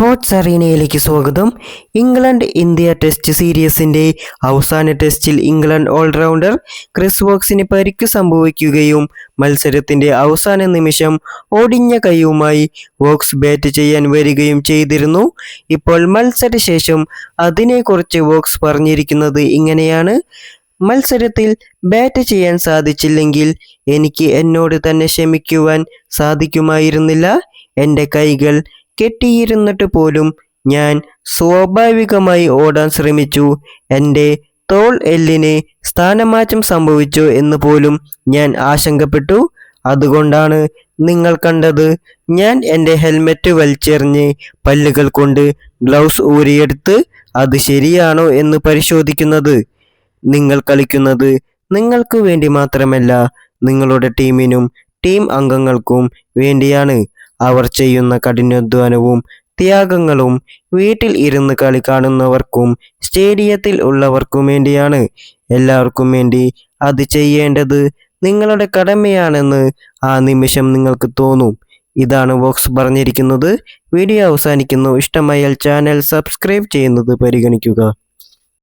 Sports അറീനയിലേക്ക് സ്വാഗതം. England India test സീരീസിന്റെ അവസാന ടെസ്റ്റിൽ ഇംഗ്ലണ്ട് ഓൾറൗണ്ടർ ക്രിസ് വോക്സിന് പരിക്ക് സംഭവിക്കുകയും മത്സരത്തിന്റെ അവസാന നിമിഷം ഒടിഞ്ഞ കൈയുമായി വോക്സ് ബാറ്റ് ചെയ്യാൻ വരികയും ചെയ്തിരുന്നു. ഇപ്പോൾ മത്സരശേഷം അതിനെക്കുറിച്ച് വോക്സ് പറഞ്ഞിരിക്കുന്നത് ഇങ്ങനെയാണ്. മത്സരത്തിൽ ബാറ്റ് ചെയ്യാൻ സാധിച്ചില്ലെങ്കിൽ എനിക്ക് എന്നോട് തന്നെ ക്ഷമിക്കുവാൻ സാധിക്കുമായിരുന്നില്ല. എന്റെ കൈകൾ കെട്ടിയിരുന്നിട്ട് പോലും ഞാൻ സ്വാഭാവികമായി ഓടാൻ ശ്രമിച്ചു. എന്റെ തോൾ എല്ലിന് സ്ഥാനമാറ്റം സംഭവിച്ചു എന്ന് പോലും ഞാൻ ആശങ്കപ്പെട്ടു. അതുകൊണ്ടാണ് നിങ്ങൾ കണ്ടത്. ഞാൻ എന്റെ ഹെൽമെറ്റ് വലിച്ചെറിഞ്ഞ് പല്ലുകൾ കൊണ്ട് ഗ്ലൗസ് ഊരിയെടുത്ത് അത് ശരിയാണോ എന്ന് പരിശോധിക്കുന്നത്. നിങ്ങൾ കളിക്കുന്നത് നിങ്ങൾക്ക് വേണ്ടി മാത്രമല്ല നിങ്ങളുടെ ടീമിനും ടീം അംഗങ്ങൾക്കും വേണ്ടിയാണ്. അവർ ചെയ്യുന്ന കഠിനാധ്വാനവും ത്യാഗങ്ങളും വീട്ടിൽ ഇരുന്ന് കളി കാണുന്നവർക്കും സ്റ്റേഡിയത്തിൽ ഉള്ളവർക്കും വേണ്ടിയാണ്. എല്ലാവർക്കും വേണ്ടി അത് ചെയ്യേണ്ടത് നിങ്ങളുടെ കടമയാണെന്ന് ആ നിമിഷം നിങ്ങൾക്ക് തോന്നും. ഇതാണ് വോക്സ് പറഞ്ഞിരിക്കുന്നത്. വീഡിയോ അവസാനിക്കുന്നു. ഇഷ്ടമായാൽ ചാനൽ സബ്സ്ക്രൈബ് ചെയ്യുന്നത് പരിഗണിക്കുക.